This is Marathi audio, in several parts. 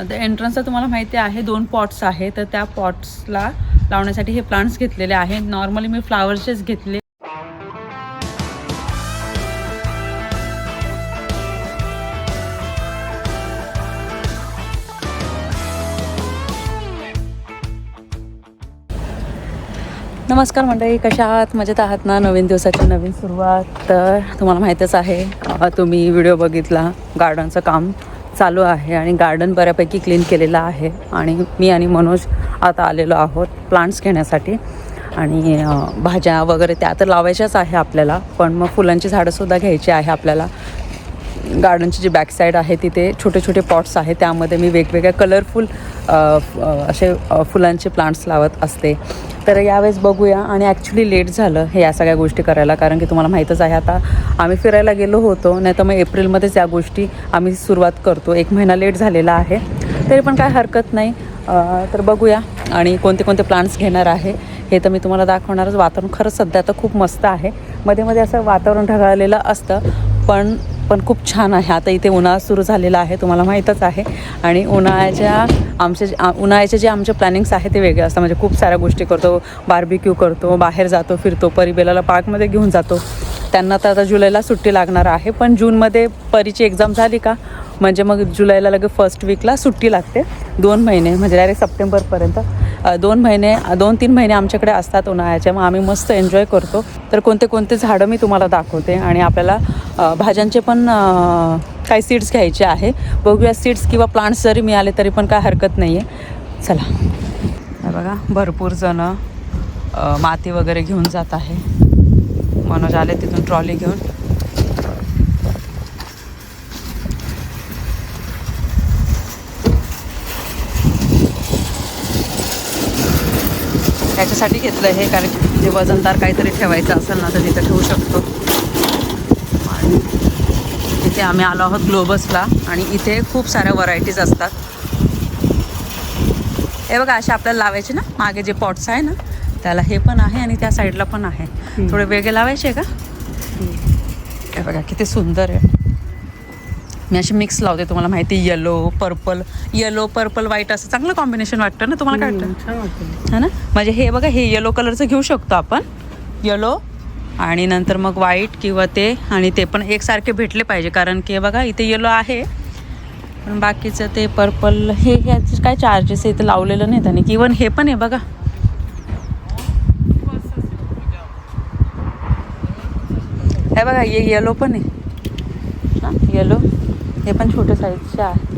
आता एंट्रन्सला तुम्हाला माहिती आहे दोन पॉट्स आहे तर त्या पॉट्सला लावण्यासाठी हे प्लांट्स घेतलेले आहे नॉर्मली मी फ्लावर्सचेच घेतले. नमस्कार मंडळी कशा आहात? मजेत आहात ना? नवीन दिवसाची नवीन सुरुवात. तर तुम्हाला माहीतच आहे तुम्ही व्हिडिओ बघितला गार्डनचं काम. चालू आहे आणि गार्डन बऱ्यापैकी क्लीन केलेलं आहे. आणि मी आणि मनोज आता आलेलो आहोत प्लांट्स घेण्यासाठी. आणि भाज्या वगैरे त्या तर लावायच्याच आहे आपल्याला. पण मग फुलांची झाडंसुद्धा घ्यायची आहे आपल्याला. गार्डनची जी बॅकसाईड आहे तिथे छोटे छोटे पॉट्स आहे त्यामध्ये मी वेगवेगळ्या कलरफुल असे फुलांचे प्लांट्स लावत असते. तर यावेळेस बघूया आणि ॲक्च्युली लेट झालं हे या सगळ्या गोष्टी करायला कारण की तुम्हाला माहीतच आहे आता आम्ही फिरायला गेलो होतो नाही तर मग एप्रिलमध्येच या गोष्टी आम्ही सुरुवात करतो. एक महिना लेट झालेला आहे तरी पण काय हरकत नाही. तर बघूया आणि कोणते कोणते प्लांट्स घेणार आहे हे तर मी तुम्हाला दाखवणारच. वातावरण खरंच सध्या तर खूप मस्त आहे. मध्ये मध्ये असं वातावरण ढगाळलेलं असतं पण पण खूप छान आहे. आता इथे उन्हाळा सुरू झालेला आहे तुम्हाला माहीतच आहे. आणि उन्हाळ्याच्या आमचे जे- उन्हाळ्याचे जे आमचे प्लॅनिंग्स आहे ते वेगळे असतात. म्हणजे खूप साऱ्या गोष्टी करतो बार्बिक्यू करतो बाहेर जातो फिरतो परिबेलाला पार्कमध्ये घेऊन जातो. त्यांना तर आता जुलैला सुट्टी लागणार आहे. पण जूनमध्ये परीची एक्झाम झाली का? म्हणजे मग जुलैला लगे फर्स्ट वीकला सुट्टी लागते. दोन महिने म्हणजे डायरेक्ट सप्टेंबरपर्यंत. दोन महिने दोन तीन महिने आमच्याकडे असतात उन्हाळ्याच्या मग आम्ही मस्त एन्जॉय करतो. तर कोणते कोणते झाडं मी तुम्हाला दाखवते आणि आपल्याला भाज्यांचे पण काही सीड्स घ्यायचे आहे. बघूया सीड्स किंवा प्लांट्स जरी मिळाले तरी पण काय हरकत नाही आहे चला बघा भरपूर जणं माती वगैरे घेऊन जात आहे. मनोज आले तिथून ट्रॉली घेऊन. त्याच्यासाठी घेतलं हे कारण की जे वजनदार काहीतरी ठेवायचं असेल ना तर तिथं ठेवू शकतो. आणि इथे आम्ही आलो आहोत ग्लोबसला आणि इथे खूप साऱ्या व्हरायटीज असतात. हे बघा असे आपल्याला लावायचे ना मागे जे पॉट्स आहे ना त्याला हे पण आहे आणि त्या साईडला पण आहे. थोडे वेगळे लावायचे का? हे बघा किती सुंदर आहे. मी अशी मिक्स लावते तुम्हाला माहिती yellow purple yellow purple white असं चांगलं कॉम्बिनेशन वाटतं ना तुम्हाला काय वाटतं? है ना? म्हणजे हे बघा हे येलो कलरचं घेऊ शकतो आपण. येलो आणि नंतर मग व्हाईट किंवा ते आणि ते पण एकसारखे भेटले पाहिजे कारण की बघा इथे येलो आहे. पण बाकीचं ते पर्पल हे ह्याचे काय चार्जेस आहे इथे लावलेलं नाही त्याने. इवन हे पण आहे बघा. हे बघा हे येलो पण आहे. येलो हे पण छोटे साईजचे आहे.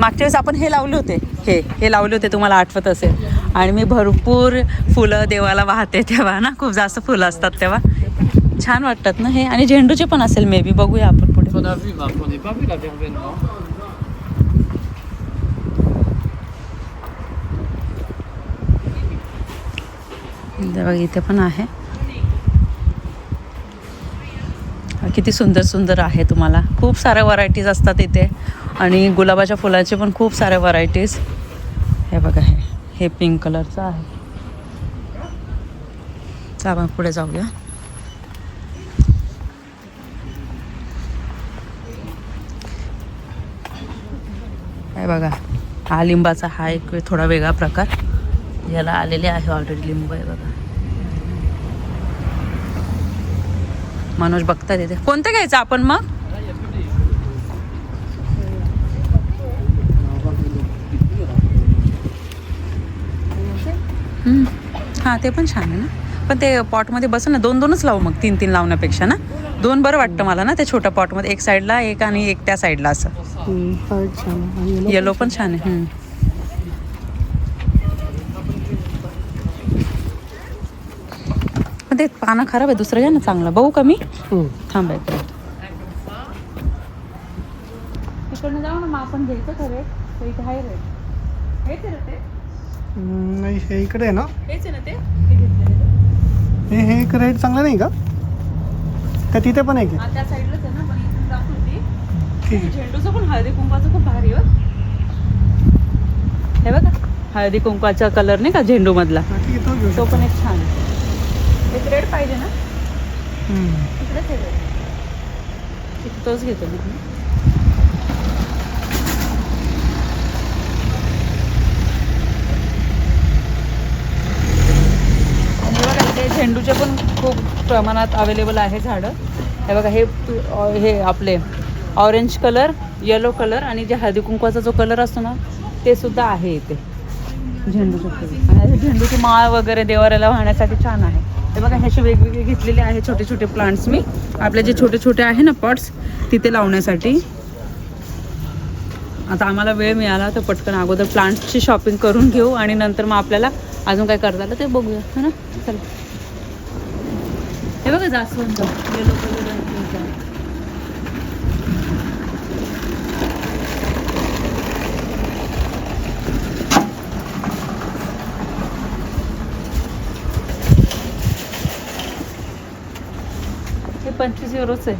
मागच्या वेळेस आपण हे लावले होते. हे हे लावले होते तुम्हाला आठवत असेल. आणि मी भरपूर फुलं देवाला वाहते तेव्हा ना खूप जास्त फुलं असतात तेव्हा. छान वाटतात ना हे? आणि झेंडूचे पण असेल मे बी बघूया आपण पुढे. बघा इथे पण आहे. किती सुंदर सुंदर आहे तुम्हाला. खूप साऱ्या व्हरायटीज असतात इथे. आणि गुलाबाच्या फुलाचे पण खूप साऱ्या व्हरायटीज हे बघा हे हे पिंक कलरचं आहे. चला आपण पुढे जाऊया. हे बघा हा लिंबाचा हा एक थोडा वेगळा प्रकार. याला आलेले आहे ऑलरेडी लिंब आहे बघा. मनोज बघतात तिथे कोणतं घ्यायचं आपण मग? हम्म. हां ते पण छान आहे ना. पण ते पॉटमध्ये बस ना दोन दोनच लावू मग तीन तीन लावण्यापेक्षा ना? दोन बरं वाटतं मला ना त्या छोट्या पॉटमध्ये. एक साईडला एक आणि एक त्या साईडला असं. येलो पण छान आहे हम्म. पण ते पानं खराब आहे दुसरं घ्या ना चांगलं. बघू का मी. थांब. तिकडनं जाऊ ना मग आपण घ्यायचं खरे तर इथे आहे हेच आहे ना ते? नाही हे इकडे आहे ना. हेच आहे ना ते? हे हे एक रेट चांगलं नाही का? का तिथे पण आहे. की हा त्या साईडलाच आहे ना पण इथून दाखवते झेंडूचं पण हळदी कुंकवाचं खूप भारी हो. हे बघा हळदी कुंकवाचा कलर नाही का झेंडू मधला तो पण एक छान आहे. रेड पाहिजे ना? इकडेच तोच घेतो मी. झेंडूचे पण खूप प्रमाणात अवेलेबल आहे झाडं. हे बघा हे हे आपले ऑरेंज कलर येलो कलर आणि जे हळदी कुंकवाचा जो कलर असतो ना ते सुद्धा आहे इथे. झेंडूचे आणि झेंडूची माळ वगैरे देवाऱ्याला वाहण्यासाठी छान आहे. हे बघा ह्याचे वेगवेगळे घेतलेले आहे छोटे छोटे प्लांट्स मी. आपले जे छोटे छोटे आहे ना पॉट्स तिथे लावण्यासाठी. आता आम्हाला वेळ मिळाला तर पटकन अगोदर प्लांट्सची शॉपिंग करून घेऊ आणि नंतर मग आपल्याला अजून काय करता आलं ते बघूया. है ना? चला. हे बघा जास्वंद येलो कलर हे पंचवीस युरोच आहे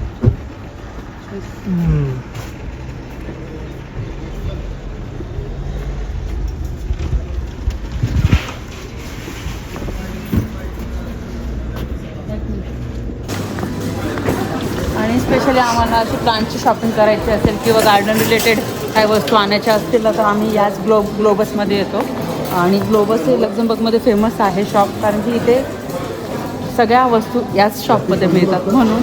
आणि स्पेशली आम्हाला अशी प्लांटची शॉपिंग करायची असेल किंवा गार्डन रिलेटेड काही वस्तू आणायच्या असतील तर आम्ही याच ग्लो ग्लोबसमध्ये येतो. आणि ग्लोबस हे लक्झमबर्गमध्ये फेमस आहे शॉप कारण की इथे सगळ्या वस्तू याच शॉपमध्ये मिळतात. म्हणून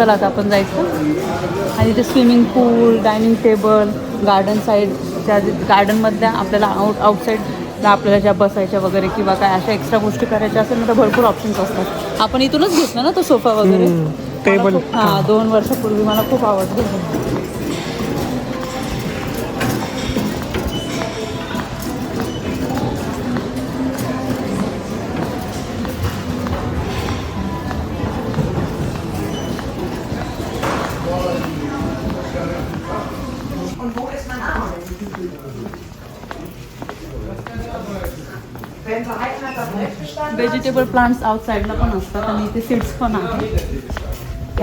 चला आता आपण जायचं. आणि इथे swimming pool dining table garden साईडच्या गार्डनमधल्या आपल्याला आउट आउटसाईडला आपल्याला ज्या बसायच्या वगैरे किंवा काय अशा एक्स्ट्रा गोष्टी करायच्या असेल ना तर भरपूर ऑप्शन्स असतात. आपण इथूनच घेतलं ना तो सोफा वगैरे? टेबल. हां दोन वर्षापूर्वी मला खूप आवडलं व्हेजिटेबल प्लांट्स आउटसाईडला पण असतात आणि इथे सीड्स पण आहेत.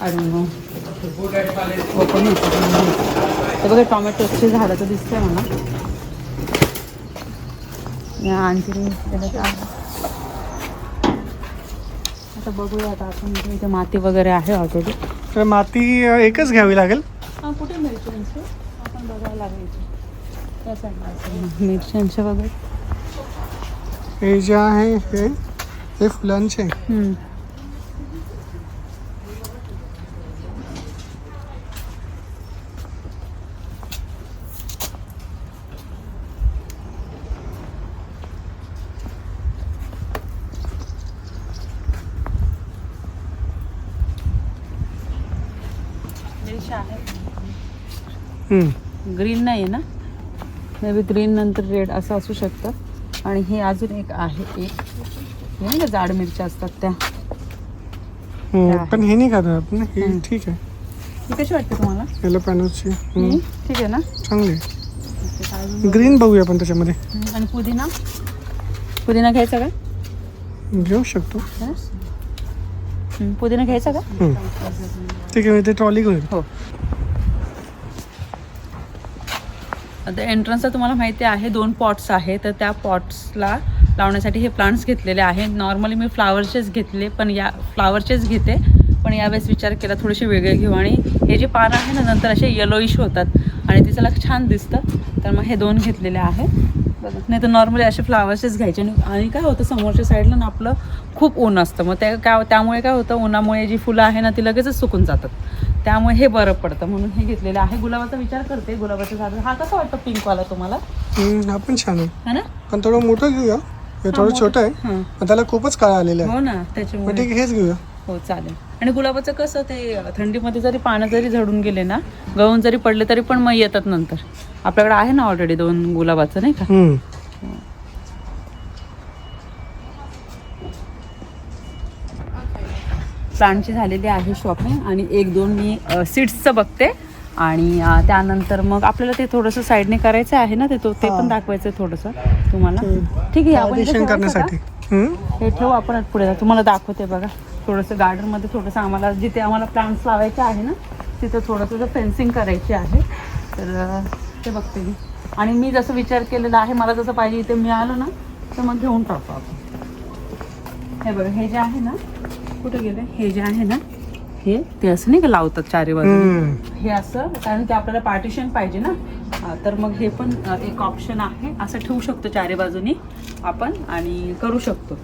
आय डोंट नो ओपन होतं ते बघा टोमॅटोचे झाडं तर दिसतंय मला. या आणखी आता बघूया आता आपण इथे- माती वगैरे आहे ऑलरेडी तर माती एकच घ्यावी लागेल? हां कुठे मिरच्यांचे? आपण बघायला लागायचे त्या साईडला असेल ना, मिरच्यांचे वगैरे? हे जे आहे हे हे फुलांचे हम्म. हम्म. ग्रीन नाही आहे ना मे बी ग्रीन नंतर रेड असं असू शकतं आणि हे अजून एक आहे एक. हे नाही का जाड मिरच्या असतात त्या? आहे. पण हे नाही खात आपण हे. ठीक आहे. ही कशी वाटते तुम्हाला? येलो पॅनोची ही? ठीक आहे ना? चांगली ओके, काय अजून? ग्रीन बघूया आपण त्याच्यामध्ये. हम्म, आणि पुदिना? पुदिना घ्यायचा का? घेऊ शकतो. हम्म, पुदिना घ्यायचा का? हम्म. ठीक आहे मी ते ट्रॉली घेऊन हो. आता एंट्रन्सला तुम्हाला माहिती आहे दोन पॉट्स आहे तर त्या पॉट्सला लावण्यासाठी हे प्लांट्स घेतलेले आहे नॉर्मली मी फ्लावरचेच घेतले पण या फ्लावरचेच घेते. पण यावेळेस विचार केला थोडेसे वेगळे घेऊ. आणि हे जे पानं आहे ना नंतर असे येलोईश होतात. आणि ते त्याला छान दिसतं. तर मग हे दोन घेतलेले आहे बघा नाही तर नॉर्मली असे फ्लावर्सच घ्यायचे. आणि काय होतं समोरच्या साईडला ना आपलं खूप ऊन असतं. मग त्या काय त्यामुळे काय होतं उन्हामुळे जी फुलं आहे ना ती लगेचच सुकून जातात. त्यामुळे हे बरं पडतं. म्हणून हे घेतलेलं आहे. गुलाबाचा विचार करते. गुलाबाचं झाड. हा कसा वाटतं पिंकवाला तुम्हाला? हम्म, हा पण छान आहे. है ना? पण थोडं मोठं घेऊया. हे थोडं छोटं आहे. हां. पण त्याला खूपच काळ आलेलं आहे. हो ना मग त्याच्यामुळे ठीक आहे हेच घेऊया. हो चालेल. आणि गुलाबाचं कसं ते थंडीमध्ये जरी पानं जरी झडून गेले ना गळून जरी पडले तरी पण मग येतात नंतर. आपल्याकडे आहे ना ऑलरेडी दोन गुलाबाचं नाही का? हम्म. प्लांटची झालेली आहे शॉपिंग आणि एक दोन मी सीड्सचं बघते. आणि त्यानंतर मग आपल्याला ते थोडंसं साईडने करायचं आहे ना ते तो ते पण. दाखवायचं थोडंसं तुम्हाला. ठीक आहे आपण करण्यासाठी. हे ठेवू आपण पुढे. तुम्हाला दाखवते बघा. थोडंसं गार्डनमध्ये थोडंसं आम्हाला जिथे आम्हाला प्लांट्स लावायचे आहे ना तिथं थोडंसं फेन्सिंग करायची आहे तर ते बघते मी. आणि मी जसं विचार केलेला आहे मला जसं पाहिजे इथे मिळालं ना तर मग घेऊन टाकतो आपण. हे बघा हे जे आहे ना कुठे गेले? हे जे आहे ना हे ते असं नाही का लावतात चारी बाजूने? हम्म. हे असं कारण ते आपल्याला पार्टिशन पाहिजे ना. तर मग हे पण एक ऑप्शन आहे. असं ठेवू शकतो चारी बाजूनी आपण आणि करू शकतो.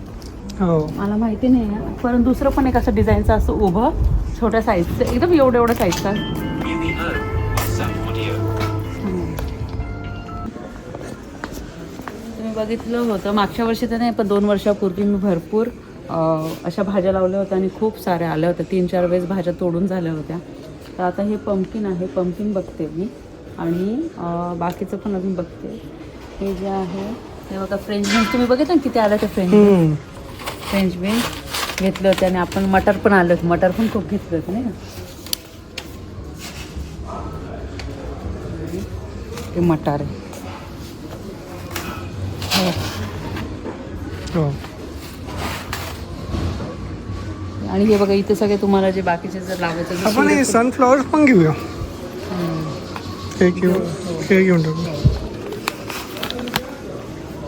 हो. मला माहिती नाही पण दुसरं पण एक असं डिझाईनचं असं उभं छोट्या साईजचं एकदम एवढं एवढं साईजचं बघितलं होतं मागच्या वर्षी तर नाही पण दोन वर्षापूर्वी मी भरपूर अशा भाज्या लावल्या होत्या आणि खूप साऱ्या आल्या होत्या. तीन चार वेळेस भाज्या तोडून झाल्या होत्या. तर आता हे पंपकिन आहे. पंपकिन बघते मी. आणि बाकीचं पण अजून बघते. हे जे आहे ते बघा फ्रेंच बीन्स तुम्ही बघितलं ना किती आलं ते फ्रेंच बीन्स. फ्रेंच बीन्स घेतले होते आणि आपण मटर पण आलं होतं. मटर पण खूप घेतलं होतं नाही का? ते मटार आहे. हो. हो आणि हे बघा इथे सगळे तुम्हाला जे बाकीचे जर लावायचं आपण हे सनफ्लॉवर पण घेऊया. हे घेऊ हे घेऊन टाकू.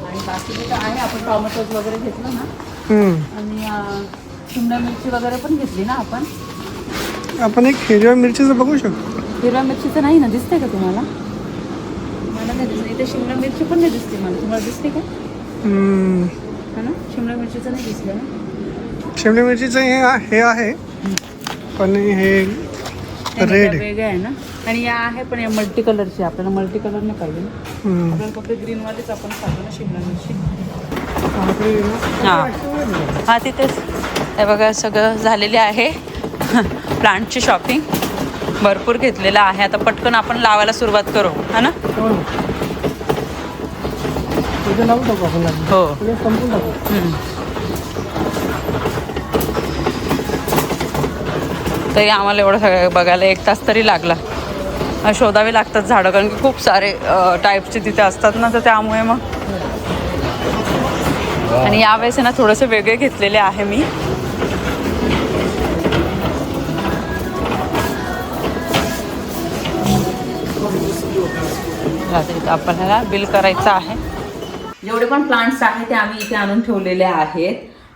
आणि बाकीचे तर आहे आपण टॉमॅटोज वगैरे घेतलं ना. आणि शिमला मिरची वगैरे पण घेतली ना आपण? आपण एक हिरव्या मिरचीचं बघू शकतो. हिरव्या मिरचीचं नाही ना दिसते का तुम्हाला? मला नाही दिसत. इथे शिमला मिरची पण नाही दिसते मला. तुम्हाला दिसते का. हा ना? शिमला मिरचीचं नाही दिसलं ना? शिमला मिरचीचं हे हे आहे पण हे रेड त्या वेगळ्या आहे. ना? आणि या आहे पण या मल्टी कलरची आपल्याला मल्टी कलर नाही पाहिजे ना? हम्म. आपल्याला फक्त ग्रीनवालीच आपण खातो ना शिमला मिरची हां. हां तिथेच. हे बघा सगळं झालेले आहे. प्लांटची शॉपिंग भरपूर घेतलेलं आहे. आता पटकन आपण लावायला सुरुवात करू. हा ना? हो ना. इथे लावून टाकू आपण लागलं. हो इथे संपून टाकू हम्म. तरी आम्हाला एवढं सगळं बघायला एक तास तरी लागला. शोधावे लागतात झाडं कारण की खूप सारे टाईपचे तिथे असतात ना तर त्यामुळे मग. आणि यावेळेस ना थोडंसं वेगळे घेतलेले आहे मी. आपल्याला बिल करायचं आहे. जेवढे पण प्लांट्स आहेत ते आम्ही इथे आणून ठेवलेले आहेत.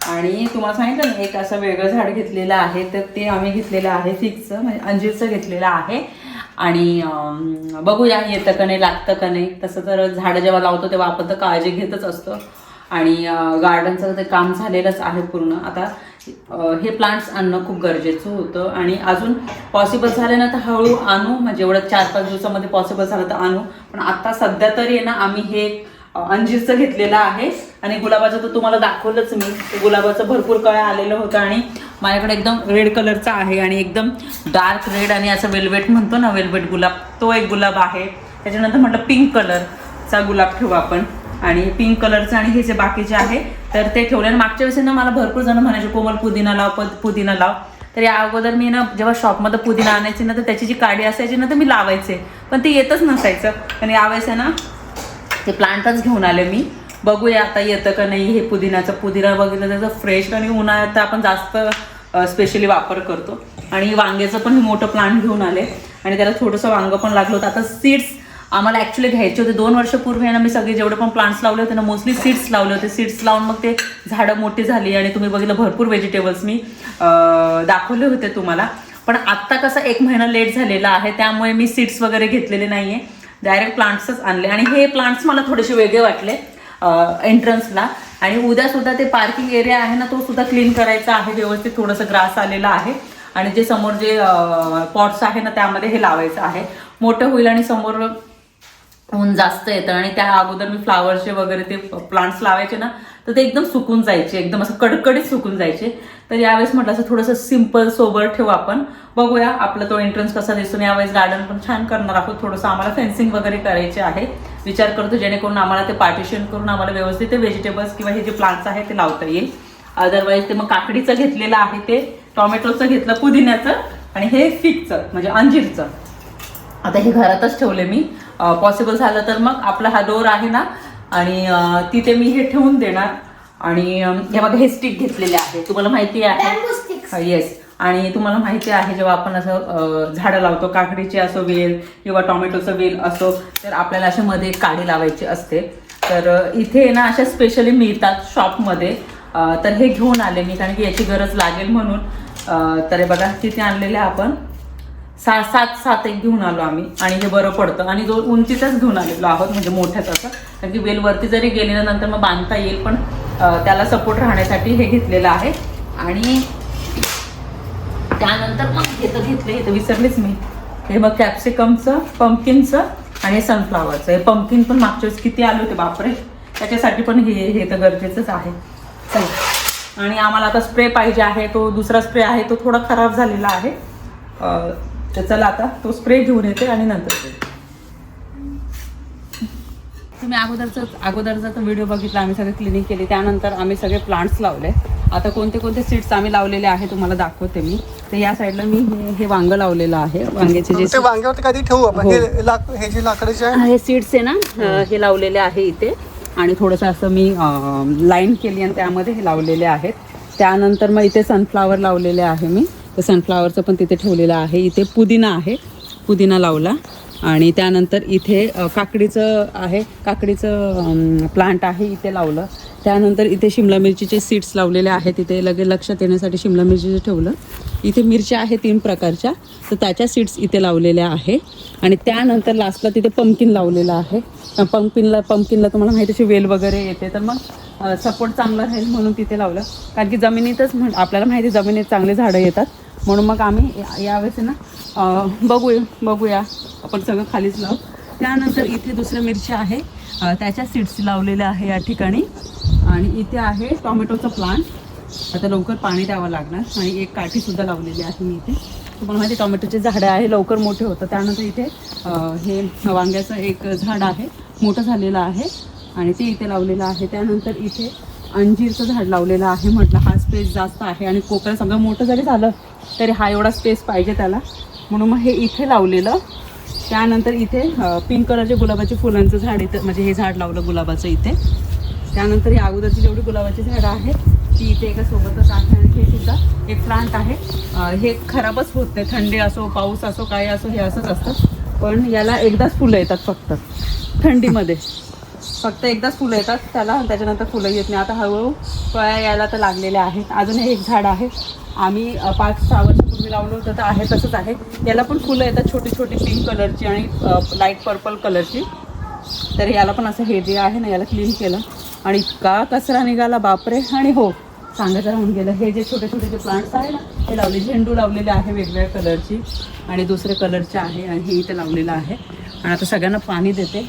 आणि तुम्हाला सांगितलं ना एक असं वेगळं झाड घेतलेलं आहे तर ते आम्ही घेतलेलं आहे फिक्सचं म्हणजे अंजीरचं घेतलेलं आहे. आणि बघूया येतं का नाही लागतं का नाही. तसं तर झाडं जेव्हा लावतो तेव्हा आपण तर काळजी घेतच असतो. आणि गार्डनचं ते काम झालेलंच आहे पूर्ण. आता हे प्लांट्स आणणं खूप गरजेचं होतं. आणि अजून पॉसिबल झालं ना तर हळू आणू. म्हणजे एवढं चार पाच दिवसामध्ये पॉसिबल झालं तर आणू. पण आत्ता सध्या तरी आहे ना आम्ही हे अंजीरचं घेतलेलं आहे. आणि गुलाबाचं तर तुम्हाला दाखवलंच मी. गुलाबाचं भरपूर कळ्या आलेलं होतं आणि माझ्याकडे एकदम रेड कलरचा आहे आणि एकदम डार्क रेड आणि असं वेलवेट म्हणतो ना वेलवेट गुलाब तो एक गुलाब आहे. त्याच्यानंतर म्हटलं पिंक कलरचा गुलाब ठेवू आपण. आणि पिंक कलरचं आणि हे जे बाकीचे आहे तर ते ठेवले. आणि मागच्या वेळेस ना मला भरपूर जण म्हणायचे कोमल पुदिना लाव पद पुदिना लाव. तर या अगोदर मी ना जेव्हा शॉपमध्ये पुदिना आणायची ना तर त्याची जी काडी असायची ना तर मी लावायचे. पण ते येतच नसायचं. आणि यावेळेस आहे ना ते प्लांटच घेऊन आले मी. बघूया आता येतं का नाही हे पुदिन्याचं. पुदिना बघितलं त्याचं फ्रेश आणि उन्हाळ्यात तर आपण जास्त स्पेशली वापर करतो. आणि वांग्याचं पण हे मोठं प्लांट घेऊन आले. आणि त्याला थोडंसं वांगं पण लागलं होतं. आता सीड्स आम्हाला ॲक्च्युली घ्यायचे होते. दोन वर्षपूर्वी आहे ना मी सगळे जेवढे पण प्लांट्स लावले होते ना मोस्टली सीड्स लावले होते. सीड्स लावून मग ते झाडं मोठी झाली आणि तुम्ही बघितलं भरपूर व्हेजिटेबल्स मी दाखवले होते तुम्हाला. पण आत्ता कसं एक महिना लेट झालेला आहे त्यामुळे मी सीड्स वगैरे घेतलेले नाही आहे डायरेक्ट प्लांट्सच आणले. आणि हे प्लांट्स मला थोडेसे वेगळे वाटले एंट्रन्सला आणि उद्या सुद्धा ते पार्किंग एरिया आहे ना तो सुद्धा क्लीन करायचा आहे व्यवस्थित थोडंसं ग्रास आलेला आहे. आणि जे समोर जे पॉट्स आहे ना त्यामध्ये हे लावायचं आहे. मोठं होईल आणि समोर ऊन जास्त येतं आणि त्या अगोदर मी फ्लावरचे वगैरे ते प्लांट्स लावायचे ना तर ते एकदम सुकून जायचे एकदम असं कडकडीत सुकून जायचे. तर यावेळेस म्हटलं असं थोडंसं सिंपल सोबर ठेवू आपण. बघूया आपला तो एंट्रन्स कसा दिसून यावेळेस गार्डन पण छान करणार आहोत. थोडंसं आम्हाला फेन्सिंग वगैरे करायचे आहे. विचार करतो जेणेकरून आम्हाला ते पार्टिशन करून आम्हाला व्यवस्थित ते व्हेजिटेबल्स किंवा हे जे प्लांट्स आहेत ते लावता येईल. अदरवाईज ते मग काकडीचं घेतलेलं आहे ते टोमॅटोचं घेतलं पुदिन्याचं आणि हे फिकचं म्हणजे अंजीरचं. आता हे घरातच ठेवले मी. पॉसिबल झालं तर मग आपला हा डोर आहे ना? आणि तिथे मी हे ठेवून देणार. आणि हे बघा हे स्टिक घेतलेले आहे तुम्हाला माहिती आहे. येस आणि तुम्हाला माहिती आहे जेव्हा आपण असं झाडं लावतो काकडीचे असो वेल किंवा टोमॅटोचं वेल असो तर आपल्याला अशा मध्ये काडी लावायची असते. तर इथे ना अशा स्पेशली मिळतात शॉपमध्ये तर हे घेऊन आले मी कारण की याची गरज लागेल म्हणून. तर हे बघा तिथे आणलेले आपण. सा सात सात एक घेऊन आलो आम्ही. आणि हे बरं पडतं. आणि जो उंचीचाच घेऊन आलेलो आहोत म्हणजे मोठ्याच असं. कारण की वेलवरती जरी गेली ना नंतर मग बांधता येईल पण त्याला सपोर्ट राहण्यासाठी हे घेतलेलं आहे. आणि त्यानंतर मग हे तर घेतले हे तर विसरलेच मी. हे मग कॅप्सिकमचं पंपकिनचं आणि सनफ्लावरचं हे पंपकिन पण मागच्या वेळेस किती आले होते बापरे. त्याच्यासाठी पण हे हे तर गरजेचंच आहे. चला. आणि आम्हाला आता स्प्रे पाहिजे आहे तो दुसरा स्प्रे आहे तो थोडा खराब झालेला आहे. तर चला आता तो स्प्रे घेऊन येते आणि नंतर तुम्ही अगोदरच अगोदरचा तर व्हिडिओ बघितला आम्ही सगळे क्लिनिंग केली. त्यानंतर आम्ही सगळे प्लांट्स लावले. आता कोणते कोणते सीड्स आम्ही लावलेले आहे तुम्हाला दाखवते मी. तर या साईडला मी हे हे वांग लावलेलं आहे. वांग्याचे जे ते वांग्यावरती कधी ठेवू आपण? हो. हे लाक हे जे लाकडाचे आहे? हे सीड्स आहे ना अं, हे लावलेले आहे इथे. आणि थोडंसं असं मी लाईन केली आणि त्यामध्ये हे लावलेले आहेत. त्यानंतर मग इथे सनफ्लावर लावलेले आहे मी. तर सनफ्लावरचं पण तिथे ठेवलेलं आहे. इथे पुदिना आहे. पुदिना लावला. आणि त्यानंतर इथे काकडीचं आहे. काकडीचं प्लांट आहे इथे लावलं. त्यानंतर इथे शिमला मिरचीचे सीड्स लावलेले आहेत. इथे लगेच लक्षात येण्यासाठी शिमला मिरचीचं ठेवलं. इथे मिरच्या आहे तीन प्रकारच्या. तर त्याच्या सीड्स इथे लावलेल्या आहे. आणि त्यानंतर लास्टला तिथे पंपकिन लावलेलं आहे. पंपकिनला पंपकिनला तुम्हाला माहिती अशी वेल वगैरे येते. तर मग सपोर्ट चांगला राहील म्हणून तिथे लावलं. कारण की जमिनीतच म्हण आपल्याला माहिती जमिनीत चांगले झाडं येतात. म्हणून मग आम्ही या- यावेळेस ना बघूया बघूया. आपण सगळं खालीच लावू. त्यानंतर इथे दुसऱ्या मिरची आहे. त्याच्या सीड्स लावलेल्या आहे या ठिकाणी. आणि इथे आहे टोमॅटोचं प्लांट आता लवकर पाणी द्यावं लागणार. आणि एक काठीसुद्धा लावलेली आहे मी इथे. तुम्हाला माहिती टोमॅटोचे झाडं आहे लवकर मोठे होतं त्यानंतर इथे हे वांग्याचं एक झाड आहे. मोठं झालेलं आहे. आणि ते इथे लावलेलं आहे. त्यानंतर इथे अंजीरचं झाड लावलेलं आहे. म्हटलं हा स्पेस जास्त आहे. आणि कोकरा सगळं मोठं जरी झालं तरी हा एवढा स्पेस पाहिजे त्याला. म्हणून मग हे इथे लावलेलं. त्यानंतर इथे पिंक कलरचे गुलाबाचे फुलांचं झाड इथं म्हणजे हे झाड लावलं गुलाबाचं इथे. त्यानंतर ही अगोदरची जेवढी गुलाबाची झाडं आहेत ती इथे एका सोबतच आहे आणि हे सुद्धा एक प्लांट आहे. हे खराबच होत नाही. थंडी असो पाऊस असो काय असो हे असंच असतं. पण याला एकदाच फुलं येतात फक्त. थंडीमध्ये. फक्त एकदाच फुलं येतात. त्याला त्याच्यानंतर फुलं येत नाही. आता हळूहळू कळ्या यायला तर लागलेल्या आहेत. अजून हे एक झाड आहे. आम्ही पाच सहा वर्षापूर्वी लावलं होतं तर आहे तसंच आहे. याला पण फुलं येतात छोटी छोटी पिंक कलरची आणि लाइट पर्पल कलरची तर याला पण असं हे जे आहे ना याला क्लीन केलं. आणि इतका कचरा निघाला बापरे. आणि हो सांगायचं राहून गेलं. हे जे छोटे छोटे जे प्लांट्स आहे ना हे लावले झेंडू लावलेले आहे वेगवेगळ्या कलरची आणि दुसरे कलरचे आहे आणि हे इथे लावलेलं आहे. आणि आता सगळ्यांना पाणी देते.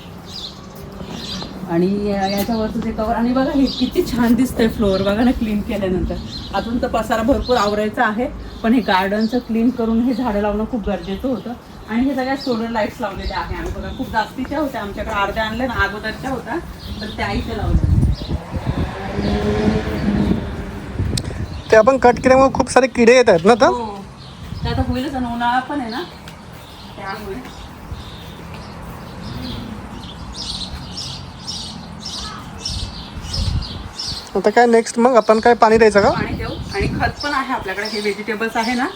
आणि याच्यावरचं ते कवर आणि बघा हे किती छान दिसतंय फ्लोअर बघा ना क्लीन केल्यानंतर. अजून तर पसारा भरपूर आवरायचा आहे पण हे गार्डनचं क्लीन करून हे झाडं लावणं खूप गरजेचं होतं. आणि हे सगळ्या सोलर लाईट्स लावलेल्या आहे. आम्ही बघा खूप जास्तीच्या होत्या. आमच्याकडे अर्ध्या आणल्या ना अगोदरच्या होत्या तर त्या इथे लावल्या. ते आपण कट केल्यामुळे खूप सारे किडे येत आहेत ना तर हो. ते आता होईलच आणि उन्हाळा पण आहे ना त्यामुळे. आता काय नेक्स्ट मग आपण काय पाणी द्यायचं का? पाणी देऊ. आणि खत पण आहे आपल्याकडे. हे व्हेजिटेबल्स आहे ना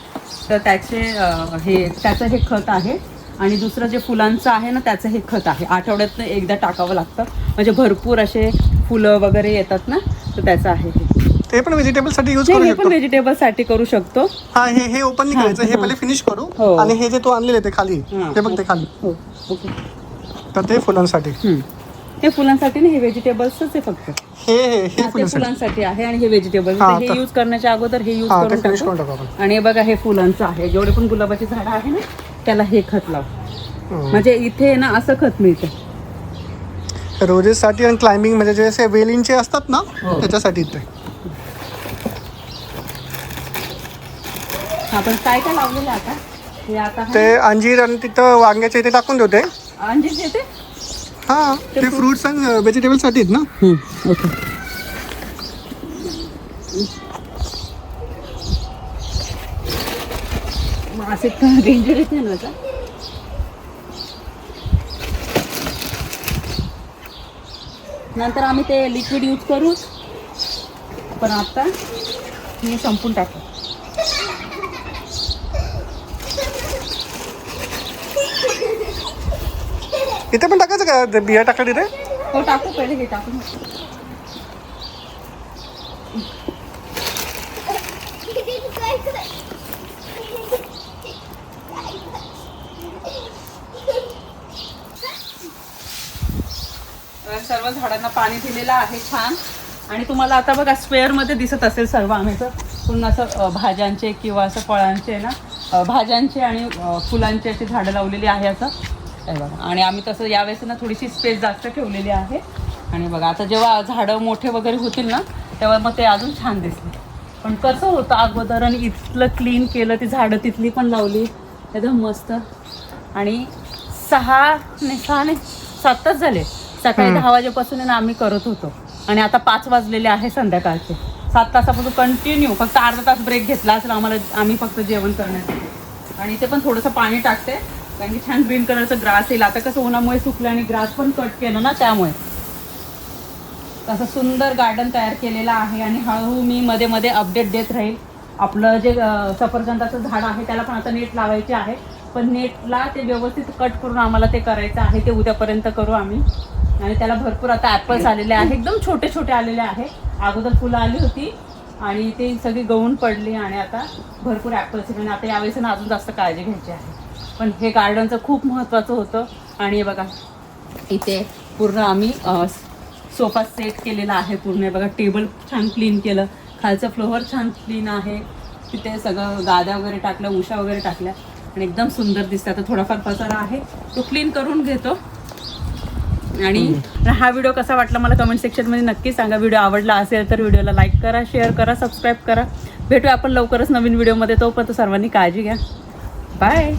तर त्याचे अं, हे त्याचं हे खत आहे. आणि दुसरं जे फुलांचं आहे ना त्याचं हे खत आहे. आठवड्यातनं एकदा टाकावं लागतं. म्हणजे भरपूर असे फुलं वगैरे येतात ना तर त्याचं आहे हे. ते पण व्हेजिटेबलसाठी यूज नाही, करू हे पण शकतो व्हेजिटेबलसाठी करू शकतो. हा हे हे ओपन नाही करायचं. हे. पहिले फिनिश करू. हो. आणि हे जे तू आणलेले ते खाली. हा. हे बघ ते खाली. हो ओके. तर ते फुलांसाठी. हम्म. हे फुलांसाठी नाही हे व्हेजिटेबल्सच आहे फक्त. हे हे हे हा, ते फुलांसाठी. फुलांसाठी आहे आणि हे व्हेजिटेबल हा, हे तर- यूज करण्याच्या अगोदर हे यूज हा ते करून टाकू. करून टाकू आपण. आणि हे बघा हे फुलांचं आहे. जेवढे पण गुलाबाची झाडं आहे ना त्याला हे खत लाव. हम्म. म्हणजे इथे ना असं खत मिळतं. रोजेस साठी आणि क्लाइम्बिंग म्हणजे जे असे वेलींचे असतात ना हो. त्याच्यासाठी ते आपण काय काय लावलेलं आहे आता? हे. ते अंजीर आणि तिथं वांग्याचे इथे टाकून देते अंजीर देते? हा ते फ्रुट्स आणि व्हेजिटेबलसाठी आहेत ना? ओके असे डेंजर येते ना आता? नंतर आम्ही ते लिक्विड यूज करू. पण आता हे संपून टाकू इथे पण टाकायचं का? ते बिया टाका तिथे? हो टाकू पहिले हे टाकू. सर्व झाडांना पाणी दिलेलं आहे छान. आणि तुम्हाला आता बघा स्पेअरमध्ये दिसत असेल सर्व आम्ही तर. पूर्ण असं अ, भाज्यांचे किंवा असं फळांचे ना अ, भाज्यांचे आणि अ, फुलांची अशी झाडं लावलेली आहे असं. हे बघा. आणि आम्ही तसं यावेळेस ना थोडीशी स्पेस जास्त ठेवलेली आहे. आणि बघा आता जेव्हा झाडं मोठे वगैरे होतील ना तेव्हा मग ते अजून छान दिसले पण कसं होतं अगोदर आणि इथलं क्लीन केलं ती झाडं तिथली पण लावली. एकदम मस्त. आणि सहा नाही सहा नाही सातच झाले. सकाळी दहा वाजेपासून ना आम्ही करत होतो. आणि आता पाच वाजलेले आहे संध्याकाळचे. सात तासापासून कंटिन्यू फक्त अर्धा तास ब्रेक घेतला असेल आम्हाला आम्ही फक्त जेवण करण्यासाठी. आणि इथे पण थोडंसं पाणी टाकते. कारण की छान ग्रीन कलरचं ग्रास येईल. आता कसं उन्हामुळे सुकलं आणि ग्रास पण कट केलं ना त्यामुळे. तसं सुंदर गार्डन तयार केलेलं आहे आणि हळूहळू मी मध्ये मध्ये अपडेट देत राहील. आपलं जे सफरचंदाचं झाड आहे त्याला पण आता नेट लावायचे आहे. पण नेटला ते व्यवस्थित कट करून आम्हाला ते करायचं आहे. ते उद्यापर्यंत करू आम्ही. आणि त्याला भरपूर आता ॲपल्स आलेले आहे एकदम छोटे छोटे आलेले आहे. अगोदर फुलं आली होती आणि ते सगळी गळून पडली आणि आता भरपूर ॲपल्स आणि आता यावेळेस ना अजून जास्त काळजी घ्यायची आहे. पण हे गार्डनचं खूप महत्त्वाचं होतं. आणि हे बघा इथे पूर्ण आम्ही सोफा सेट केलेला आहे पूर्ण. हे बघा टेबल छान क्लीन केलं. खालचं फ्लोअर छान क्लीन आहे. तिथे सगळं गाद्या वगैरे टाकल्या उशा वगैरे टाकल्या. आणि एकदम सुंदर दिसतं आता थोडाफार पसारा आहे. तो क्लीन करून घेतो. आणि हा व्हिडिओ कसा वाटला मला कमेंट सेक्शनमध्ये नक्की सांगा. व्हिडिओ आवडला असेल तर व्हिडिओला लाईक करा शेअर करा सबस्क्राईब करा. भेटूया आपण लवकरच नवीन व्हिडिओमध्ये. तोपर्यंत सर्वांनी काळजी घ्या. बाय